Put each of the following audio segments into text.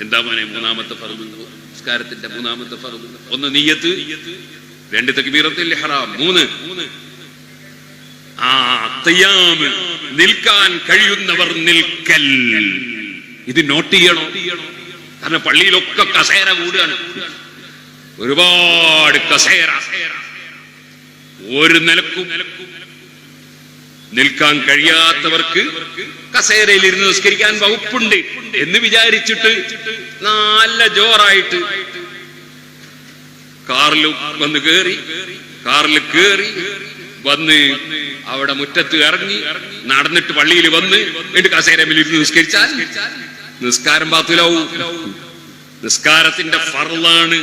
എന്താ മോനെ മൂന്നാമത്തെ നിസ്കാരത്തിന്റെ മൂന്നാമത്തെ ഫറു. ഒന്ന് നീയത്ത്. രണ്ട് തക്ബീറത്തിൽ ഇഹ്റാം. മൂന്ന്. ആ ഖിയാമ് നിൽക്കാൻ കഴിയുന്നവർ നിൽക്കൽ. ഇത് നോട്ട് ചെയ്യണം? കാരണം പള്ളിയിലൊക്കെ കസേര കൂടുകയാണ്. ഒരുപാട് കസേര. ഒരു നിലക്കും നിലക്കും നിൽക്കാൻ കഴിയാത്തവർക്ക് കസേരയിൽ ഇരുന്ന് നിസ്കരിക്കാൻ വകുപ്പുണ്ട് എന്ന് വിചാരിച്ചിട്ട് നല്ല ജോറായിട്ട് കാറിൽ വന്ന് കേറി കാറിൽ കേറി വന്ന് അവിടെ മുറ്റത്ത് ഇറങ്ങി നടന്നിട്ട് പള്ളിയിൽ വന്ന് എന്നിട്ട് കസേരമിൽ ഇരുന്ന് നിസ്കരിച്ചാൽ നിസ്കാരം പാത്തിലാവും നിസ്കാരത്തിന്റെ ഫറലാണ്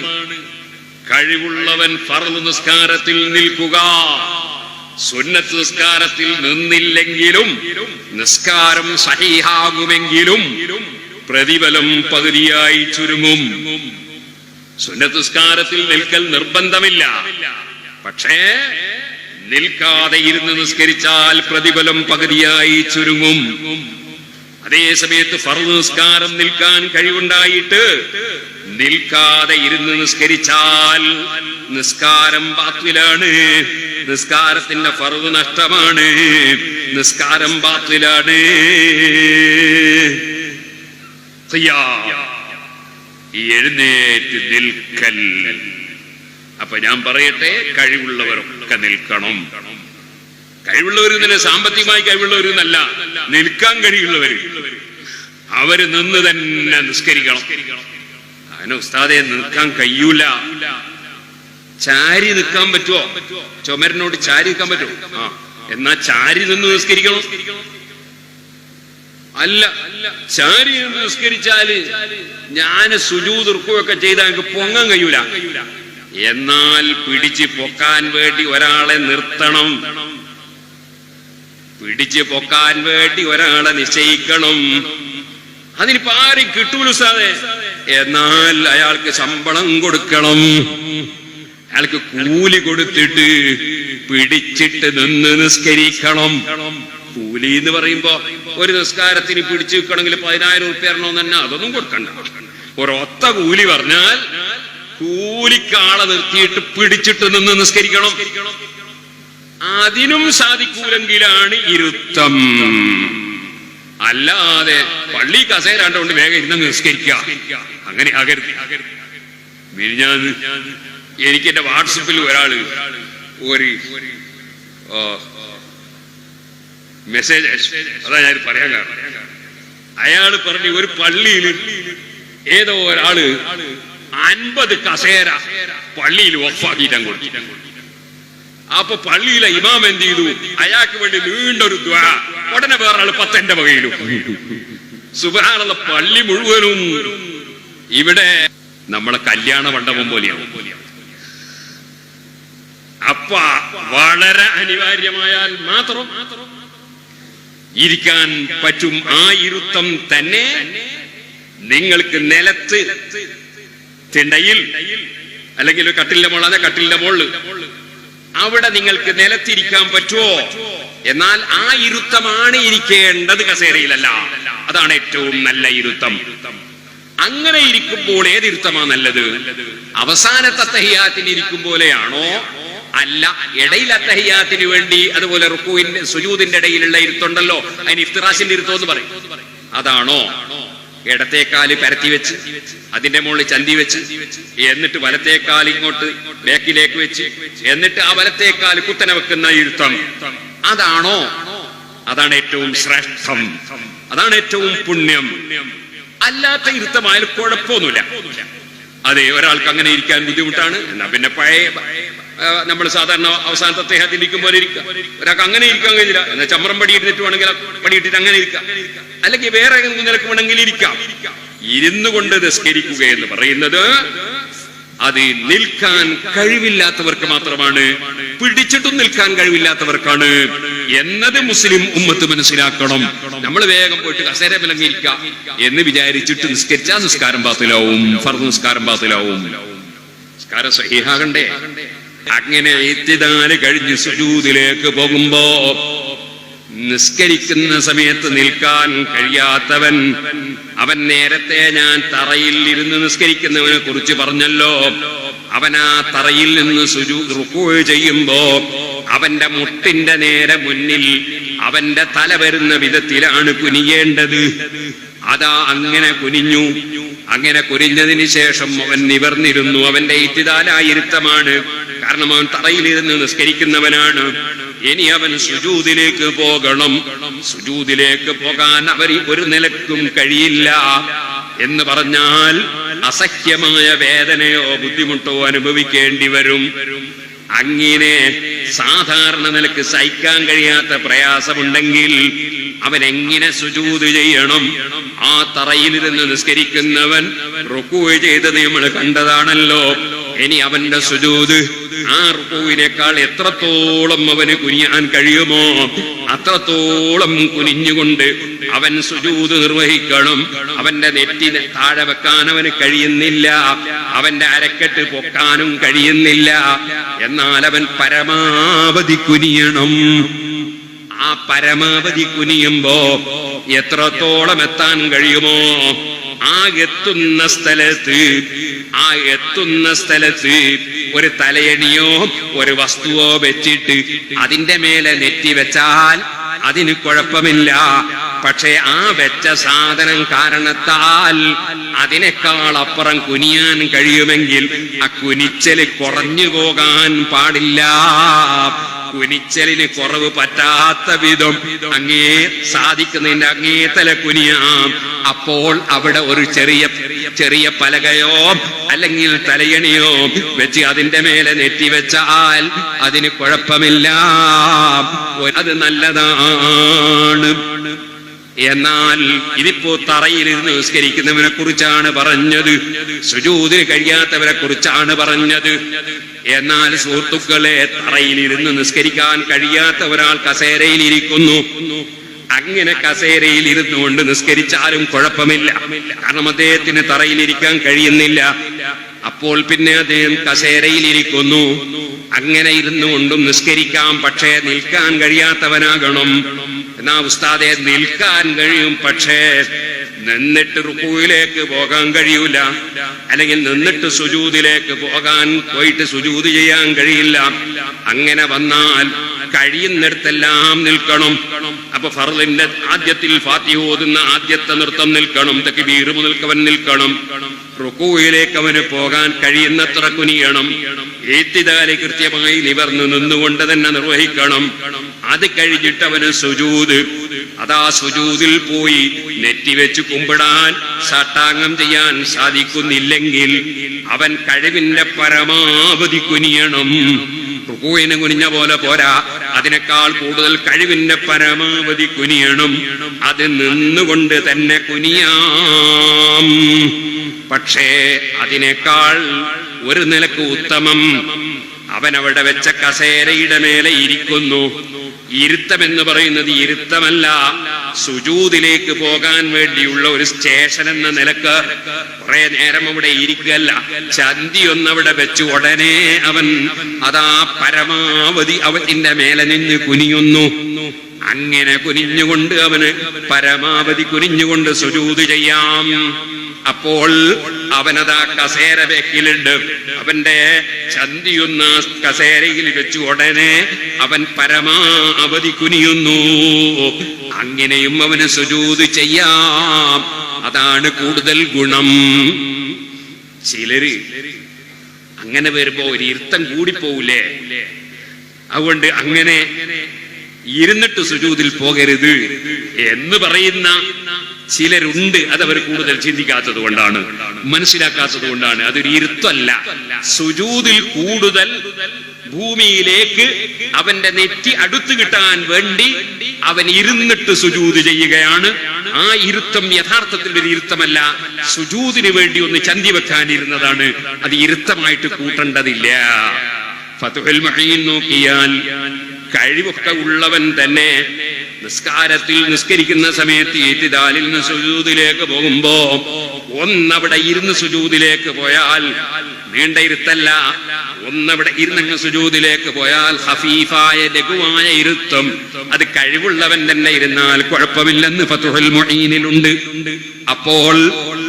കഴിവുള്ളവൻ ഫറൽ നിസ്കാരത്തിൽ നിൽക്കുക. സുന്നത്ത് നിസ്കാരത്തിൽ നിന്നില്ലെങ്കിലും നിസ്കാരം സഹിഹാകുമെങ്കിലും പ്രതിഫലം പകുതിയായി ചുരുങ്ങും. സുന്നത്ത് നിസ്കാരത്തിൽ നിൽക്കൽ നിർബന്ധമില്ല. പക്ഷേ നിൽക്കാതെ ഇരുന്ന് നിസ്കരിച്ചാൽ പ്രതിഫലം പകുതിയായി ചുരുങ്ങും. അതേ സമയത്ത് ഫർദ് നിസ്കാരം നിൽക്കാൻ കഴിവുണ്ടായിട്ട് നിൽക്കാതെ ഇരുന്ന് നിസ്കരിച്ചാൽ നിസ്കാരം ബാത്തിലാണ് നിസ്കാരത്തിന്റെ ഫറവ് നഷ്ടമാണ്. നിസ്കാരം ബാത്തിലാണ്. എഴുന്നേറ്റ് നിൽക്കൽ. അപ്പൊ ഞാൻ പറയട്ടെ കഴിവുള്ളവരൊക്കെ നിൽക്കണം. കഴിവുള്ളവർ തന്നെ സാമ്പത്തികമായി കഴിവുള്ളവരെന്നല്ല നിൽക്കാൻ കഴിയുള്ളവർ അവർ നിന്ന് തന്നെ നിസ്കരിക്കണം. അതിന് ഉസ്താദെ നിൽക്കാൻ കഴിയൂല. ചാരി നിൽക്കാൻ പറ്റുമോ ചുമരനോട് ചാരി നിൽക്കാൻ പറ്റുമോ ആ എന്നാ ചാരി നിന്ന് നിസ്കരിക്കണം. അല്ല ചാരി നിന്ന് നിസ്കരിച്ചാൽ ഞാൻ സുജൂതിർക്കുകയൊക്കെ ചെയ്താൽ എനിക്ക് പൊങ്ങാൻ കഴിയൂല. എന്നാൽ പിടിച്ച് പൊക്കാൻ വേണ്ടി ഒരാളെ നിർത്തണം. പിടിച്ച് പൊക്കാൻ വേണ്ടി ഒരാളെ നിശ്ചയിക്കണം. അതിനിപ്പോ ആരും കിട്ടൂല സാധേ എന്നാൽ അയാൾക്ക് ശമ്പളം കൊടുക്കണം. അയാൾക്ക് കൂലി കൊടുത്തിട്ട് പിടിച്ചിട്ട് നിന്ന് നിസ്കരിക്കണം. കൂലി എന്ന് പറയുമ്പോ ഒരു നിസ്കാരത്തിന് പിടിച്ചു വെക്കണമെങ്കിൽ പതിനായിരം ഉറുപ്പ്യ തന്നെ അതൊന്നും കൊടുക്കണ്ട. ഒരൊത്ത കൂലി പറഞ്ഞാൽ കൂലിക്കാളെ നിർത്തിയിട്ട് പിടിച്ചിട്ട് നിന്ന് നിസ്കരിക്കണം. അതിനും സാധിക്കൂലെങ്കിലാണ് ഇരുത്തം. അല്ലാതെ പള്ളി കസേര കണ്ടുകൊണ്ട് വേഗം ഇരുന്ന് നിസ്കരിക്കുക. അങ്ങനെ ആകരുത്. മിനിഞ്ഞാന്ന് എനിക്ക് എന്റെ വാട്സപ്പിൽ ഒരാൾ ഒരു മെസ്സേജ് അതാ ഞാൻ പറയാൻ കാരണം. അയാൾ പറഞ്ഞു ഒരു പള്ളിയിൽ ഏതോ ഒരാൾ അൻപത് കസേര പള്ളിയിൽ ഒഫാക്കിയിട്ടാൻ കൊടുത്തു. അപ്പൊ പള്ളിയിലെ ഇമാം എന്ത് ചെയ്തു? അയാൾക്ക് വേണ്ടി നീണ്ടൊരു ദ്വാ. ഉടനെ വേറൊരാൾ പത്തെന്റെ വകയിലും സുബാനുള്ള പള്ളി മുഴുവനും ഇവിടെ നമ്മളെ കല്യാണ മണ്ഡപം പോലെയാവും അപ്പ വളരെ അനിവാര്യമായാൽ മാത്രം ഇരിക്കാൻ പറ്റും ആ ഇരുത്തം തന്നെ നിങ്ങൾക്ക് നിലത്ത് തിണ്ടയിൽ അല്ലെങ്കിൽ കട്ടിലിന്റെ മുകളിൽ അതെ കട്ടിലിന്റെ മുകളിൽ. അവിടെ നിങ്ങൾക്ക് നിലത്തിരിക്കാൻ പറ്റുമോ? എന്നാൽ ആ ഇരുത്തമാണ് ഇരിക്കേണ്ടത് കസേരയിലല്ല. അതാണ് ഏറ്റവും നല്ല ഇരുത്തം. അങ്ങനെ ഇരിക്കുമ്പോൾ ഏത് ഇരുത്തമാ നല്ലത്? അവസാനത്തെ തഹിയാത്തിന് ഇരിക്കും പോലെയാണോ? അല്ല ഇടയിൽ അത്തഹിയാത്തിന് വേണ്ടി അതുപോലെ റുക്കുവിന്റെ സുജൂദിന്റെ ഇടയിലുള്ള ഇരുത്തുണ്ടല്ലോ. അതിന് ഇഫ്തിറാസിന്റെ ഇരുത്തം എന്ന് പറയും. അതാണോ? ഇടത്തേക്കാൽ പരത്തി വെച്ച് അതിന്റെ മുകളിൽ ചന്തി വെച്ച് എന്നിട്ട് വലത്തേക്കാൽ ഇങ്ങോട്ട് ബാക്കിലേക്ക് വെച്ച് എന്നിട്ട് ആ വലത്തേക്കാൽ കുത്തനെ വെക്കുന്ന ഇരുത്തം അതാണോ? അതാണ് ഏറ്റവും ശ്രേഷ്ഠം. അതാണ് ഏറ്റവും പുണ്യം. അല്ലാത്ത ഇരുത്തമായാലും കുഴപ്പമൊന്നുമില്ല. അതെ ഒരാൾക്ക് അങ്ങനെ ഇരിക്കാൻ ബുദ്ധിമുട്ടാണ് എന്നാ പിന്നെ പഴയ നമ്മൾ സാധാരണ അവസാനത്തെ അദ്ദേഹത്തിൽ ഇരിക്കുമ്പോൾ ഇരിക്കുക. ഒരാൾക്ക് അങ്ങനെ ഇരിക്കാൻ കഴിയില്ല. എന്നാൽ ചമ്രം പടി ഇട്ടിട്ട് വേണമെങ്കിൽ പടിയിട്ടിട്ട് അങ്ങനെ ഇരിക്കാം. അല്ലെങ്കിൽ വേറെ നിലയ്ക്ക് വേണമെങ്കിൽ ഇരിക്കാം. ഇരുന്നു കൊണ്ട് നിസ്കരിക്കുക എന്ന് പറയുന്നത് അത് നിൽക്കാൻ കഴിവില്ലാത്തവർക്ക് മാത്രമാണ്. പിടിച്ചിട്ടും നിൽക്കാൻ കഴിവില്ലാത്തവർക്കാണ്. എന്നത് മുസ്ലിം ഉമ്മത്ത് മനസ്സിലാക്കണം. നമ്മൾ വേഗം പോയിട്ട് കസേര വിലങ്ങിയിരിക്കാം എന്ന് വിചാരിച്ചിട്ട് നിസ്കരിച്ചാൽ നിസ്കാരം പാത്തിലാവും ഫർദ് നിസ്കാരം പാത്തിലാവും നിസ്കാരം സഹിഹാകണ്ടേ? അങ്ങനെ ഇത്തിദാൽ കഴിഞ്ഞ് സുജൂദിലേക്ക് പോകുമ്പോ നിസ്കരിക്കുന്ന സമയത്ത് നിൽക്കാൻ കഴിയാത്തവൻ അവൻ നേരത്തെ ഞാൻ തറയിൽ ഇരുന്ന് നിസ്കരിക്കുന്നവനെ കുറിച്ച് പറഞ്ഞല്ലോ. അവൻ ആ തറയിൽ നിന്ന് സുജു റുക്കൂ ചെയ്യുമ്പോ അവന്റെ മുട്ടിന്റെ നേരെ മുന്നിൽ അവന്റെ തല വരുന്ന വിധത്തിലാണ് കുനിയേണ്ടത്. അതാ അങ്ങനെ കുനിഞ്ഞു. അങ്ങനെ കുനിഞ്ഞതിന് ശേഷം അവൻ നിവർന്നിരുന്നു. അവന്റെ ഇത്തിദാലായിരുത്തമാണ് കാരണം അവൻ തറയിലിരുന്ന് നിസ്കരിക്കുന്നവനാണ്. ഇനി അവൻ സുജൂതിലേക്ക് പോകണം. സുജൂതിലേക്ക് പോകാൻ അവർ ഒരു നിലക്കും കഴിയില്ല എന്ന് പറഞ്ഞാൽ അസഹ്യമായ വേദനയോ ബുദ്ധിമുട്ടോ അനുഭവിക്കേണ്ടി വരും. അങ്ങനെ സാധാരണ നിലയ്ക്ക് സഹിക്കാൻ കഴിയാത്ത പ്രയാസമുണ്ടെങ്കിൽ അവൻ എങ്ങനെ സുജൂത് ചെയ്യണം? ആ തറയിലിരുന്ന് നിസ്കരിക്കുന്നവൻ റുക്കു ചെയ്തത് നമ്മൾ കണ്ടതാണല്ലോ. ഇനി അവന്റെ സുജൂത് ആ റുക്കുവിനേക്കാൾ എത്രത്തോളം അവന് കുനിയാൻ കഴിയുമോ അത്രത്തോളം കുനിഞ്ഞുകൊണ്ട് അവൻ സുജൂത് നിർവഹിക്കണം. അവന്റെ നെറ്റി താഴെ വെക്കാൻ അവന് കഴിയുന്നില്ല. അവന്റെ അരക്കെട്ട് പൊക്കാനും കഴിയുന്നില്ല. എന്നാൽ അവൻ പരമാവധി കുനിയണം. ആ പരമാവധി കുനിയുമ്പോ എത്രത്തോളം എത്താൻ കഴിയുമോ ആ എത്തുന്ന സ്ഥലത്ത് ആ എത്തുന്ന സ്ഥലത്ത് ഒരു തലയണിയോ ഒരു വസ്തുവോ വെച്ചിട്ട് അതിന്റെ മേലെ നെറ്റി വെച്ചാൽ അതിന് കുഴപ്പമില്ല. പക്ഷേ ആ വെച്ച സാധനം കാരണത്താൽ അതിനേക്കാൾ അപ്പുറം കുനിയാൻ കഴിയുമെങ്കിൽ ആ കുനിച്ചൽ കുറഞ്ഞു പോകാൻ പാടില്ല. കുനിച്ചലിന് കുറവ് പറ്റാത്ത വിധം അങ്ങേ സാധിക്കുന്നതിന്റെ അങ്ങേ തല കുനിയാം. അപ്പോൾ അവിടെ ഒരു ചെറിയ ചെറിയ പലകയോ അല്ലെങ്കിൽ തലയണിയോ വെച്ച് അതിന്റെ മേലെ നെറ്റി വെച്ചാൽ അതിന് കുഴപ്പമില്ല. അത് നല്ലതാണ്. എന്നാൽ ഇതിപ്പോ തറയിലിരുന്ന് നിസ്കരിക്കുന്നവനെ കുറിച്ചാണ് പറഞ്ഞത്. സുജൂതിന് കഴിയാത്തവരെ കുറിച്ചാണ് പറഞ്ഞത്. എന്നാൽ സുഹൃത്തുക്കളെ തറയിലിരുന്ന് നിസ്കരിക്കാൻ കഴിയാത്ത ഒരാൾ കസേരയിൽ ഇരിക്കുന്നു അങ്ങനെ കസേരയിൽ ഇരുന്നു കൊണ്ട് നിസ്കരിച്ചാലും കുഴപ്പമില്ല. കാരണം അദ്ദേഹത്തിന് തറയിലിരിക്കാൻ കഴിയുന്നില്ല. അപ്പോൾ പിന്നെ അദ്ദേഹം കസേരയിലിരിക്കുന്നു. അങ്ങനെ ഇരുന്നു കൊണ്ടും നിസ്കരിക്കാം പക്ഷേ നിൽക്കാൻ കഴിയാത്തവനാകണം. എന്നാ ഉസ്താദെ നിൽക്കാൻ കഴിയും പക്ഷേ നിന്നിട്ട് റുക്കുവിലേക്ക് പോകാൻ കഴിയൂല. അല്ലെങ്കിൽ നിന്നിട്ട് സുജൂതിലേക്ക് പോകാൻ പോയിട്ട് സുജൂത് ചെയ്യാൻ കഴിയില്ല. അങ്ങനെ വന്നാൽ കഴിയുന്നിടത്തെല്ലാം നിൽക്കണം. അപ്പൊ ഫറലിന്റെ ആദ്യത്തിൽ ഫാത്തി ഓതുന്ന ആദ്യത്തെ നൃത്തം നിൽക്കണം. തക്ബീർ മുതൽക്കവൻ നിൽക്കണം. റുക്കുവിലേക്ക് അവന് പോകാൻ കഴിയുന്നത്ര കുനിയണം. ഏത്തിതാലി കൃത്യമായി നിവർന്ന് നിന്നുകൊണ്ട് തന്നെ നിർവഹിക്കണം. അത് കഴിഞ്ഞിട്ട് അവന് സുജൂത്. അതാ സുജൂതിൽ പോയി നെറ്റിവെച്ച് കുമ്പിടാൻ സാട്ടാംഗം ചെയ്യാൻ സാധിക്കുന്നില്ലെങ്കിൽ അവൻ കഴിവിന്റെ പരമാവധി കുനിയണം. റുക്കുവിന് കുനിഞ്ഞ പോലെ പോരാ. അതിനേക്കാൾ കൂടുതൽ കഴിവിന്റെ പരമാവധി കുനിയണം. അത് നിന്നുകൊണ്ട് തന്നെ കുനിയാം. പക്ഷേ അതിനേക്കാൾ ഒരു നിലയ്ക്ക് ഉത്തമം. അവൻ അവിടെ വെച്ച കസേരയുടെ മേലെ ഇരിക്കുന്നു. ഇരുത്തം എന്ന് പറയുന്നത് ഇരുത്തമല്ല. സുജൂതിലേക്ക് പോകാൻ വേണ്ടിയുള്ള ഒരു സ്റ്റേഷൻ എന്ന നിലയ്ക്ക് കുറെ നേരം അവിടെ ഇരിക്കല്ല ചന്തി ഒന്നവിടെ വെച്ച് ഉടനെ അവൻ അതാ പരമാവധി അവന്റെ മേലെ നിന്ന് കുനിയുന്നു. അങ്ങനെ കുനിഞ്ഞുകൊണ്ട് അവന് പരമാവധി കുനിഞ്ഞുകൊണ്ട് സുജൂത് ചെയ്യാം. അപ്പോൾ അവനതാ കസേര വെക്കിലുണ്ട് അവന്റെ ചന്തിയുന്ന കസേരയിൽ വെച്ചു ഉടനെ അവൻ പരമാവധി കുനിയുന്നു. അങ്ങനെയും അവന് സുജൂത് ചെയ്യാം. അതാണ് കൂടുതൽ ഗുണം. ചിലര് അങ്ങനെ വരുമ്പോ ഒരു ഇരുത്തം കൂടിപ്പോവില്ലേ അതുകൊണ്ട് അങ്ങനെ ഇരുന്നിട്ട് സുജൂതിൽ പോകരുത് എന്ന് പറയുന്ന ചിലരുണ്ട് അതവർ കൂടുതൽ ചിന്തിക്കാത്തത് കൊണ്ടാണ് മനസ്സിലാക്കാത്തത് കൊണ്ടാണ്. അതൊരു ഇരുത്തല്ല. സുജൂതിൽ കൂടുതൽ ഭൂമിയിലേക്ക് അവന്റെ നെറ്റി അടുത്തു കിട്ടാൻ വേണ്ടി അവൻ ഇരുന്നിട്ട് സുജൂത് ചെയ്യുകയാണ്. ആ ഇരുത്തം യഥാർത്ഥത്തിൽ ഒരു ഇരുത്തമല്ല. സുജൂതിന് വേണ്ടി ഒന്ന് ചന്തി വെക്കാനിരുന്നതാണ്. അത് ഇരുത്തമായിട്ട് കൂട്ടേണ്ടതില്ല. ഫതുഹൽ മഹീൻ നോക്കിയാൽ കഴിവൊക്കെ ഉള്ളവൻ തന്നെ നിസ്കാരത്തിൽ നിസ്കരിക്കുന്ന സമയത്ത് ഏറ്റിദാലിൽ നിന്ന് സുജൂതിലേക്ക് പോകുമ്പോ ഒന്നവിടെ ഇരുന്ന് സുജൂതിലേക്ക് പോയാൽ നീണ്ട ഇരുത്തല്ല. ഒന്നവിടെ ഇരുന്നങ്ങ് സുജൂതിലേക്ക് പോയാൽ ഹഫീഫായ ലഘുവായ ഇരുത്തം. അത് കഴിവുള്ളവൻ തന്നെ ഇരുന്നാൽ കുഴപ്പമില്ലെന്ന് ഫതുഹൽ മൊഴീനിലുണ്ട് അപ്പോൾ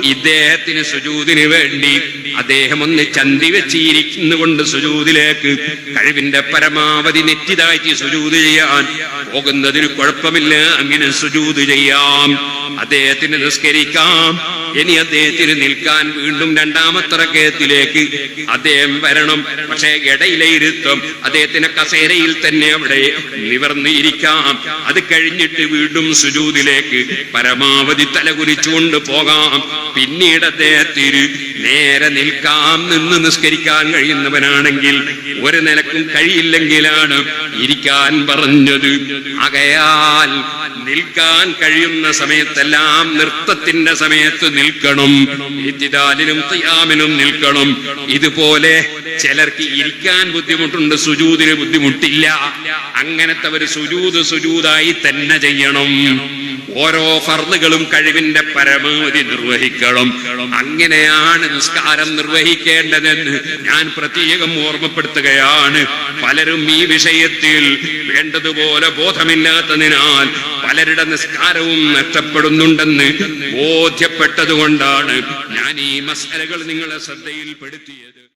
ഇദ്ദേഹത്തിന് സുജൂതിന് വേണ്ടി അദ്ദേഹം ഒന്ന് ചന്തി വെച്ചിരിക്കുന്നു കൊണ്ട് സുജൂദിലേക്ക് കഴിവിന്റെ പരമാവധി നെറ്റിതാഴ്ത്തി സുജൂത് ചെയ്യാൻ പോകുന്നതിന് കുഴപ്പമില്ല. അങ്ങനെ സുജൂത് ചെയ്യാം. അദ്ദേഹത്തിന് നിസ്കരിക്കാം. ഇനി അദ്ദേഹത്തിന് നിൽക്കാൻ വീണ്ടും രണ്ടാമത്തെ റക്കയത്തിലേക്ക് അദ്ദേഹം വരണം. പക്ഷേ ഇടയിലെ ഇരുത്തും അദ്ദേഹത്തിന് കസേരയിൽ തന്നെ അവിടെ നിവർന്നിരിക്കാം. അത് കഴിഞ്ഞിട്ട് വീണ്ടും സുജൂദിലേക്ക് പരമാവധി തലകുരിച്ചുകൊണ്ട് പോകാം. പിന്നീട് അദ്ദേഹത്തിന് നേരെ നിൽക്കാം നിന്ന് നിസ്കരിക്കാൻ കഴിയുന്നവനാണെങ്കിൽ ഒരു നിലക്കും കഴിയില്ലെങ്കിലാണ് ഇരിക്കാൻ പറഞ്ഞത്. അകയാൽ നിൽക്കാൻ കഴിയുന്ന സമയത്തെല്ലാം നൃത്തത്തിന്റെ സമയത്ത് നിൽക്കണം. ഇത്തിദാലിനും തയ്യാമിനും നിൽക്കണം. ഇതുപോലെ ചിലർക്ക് ഇരിക്കാൻ ബുദ്ധിമുട്ടുണ്ട് സുജൂതിന് ബുദ്ധിമുട്ടില്ല. അങ്ങനത്തെ ഒരു സുജൂത് സുജൂതായി തന്നെ ചെയ്യണം. ഓരോ ഫർദുകളും കഴിവിന്റെ പരമാവധി നിർവഹിക്കണം. അങ്ങനെയാണ് നിസ്കാരം നിർവഹിക്കേണ്ടതെന്ന് ഞാൻ പ്രത്യേകം ഓർമ്മപ്പെടുത്തുകയാണ്. പലരും ഈ വിഷയത്തിൽ വേണ്ടതുപോലെ ബോധമില്ലാത്തതിനാൽ പലരുടെ നിസ്കാരവും നഷ്ടപ്പെടുന്നുണ്ടെന്ന് ബോധ്യപ്പെട്ടതുകൊണ്ടാണ് ഞാൻ ഈ മസാലകൾ നിങ്ങളെ ശ്രദ്ധയിൽപ്പെടുത്തിയത്?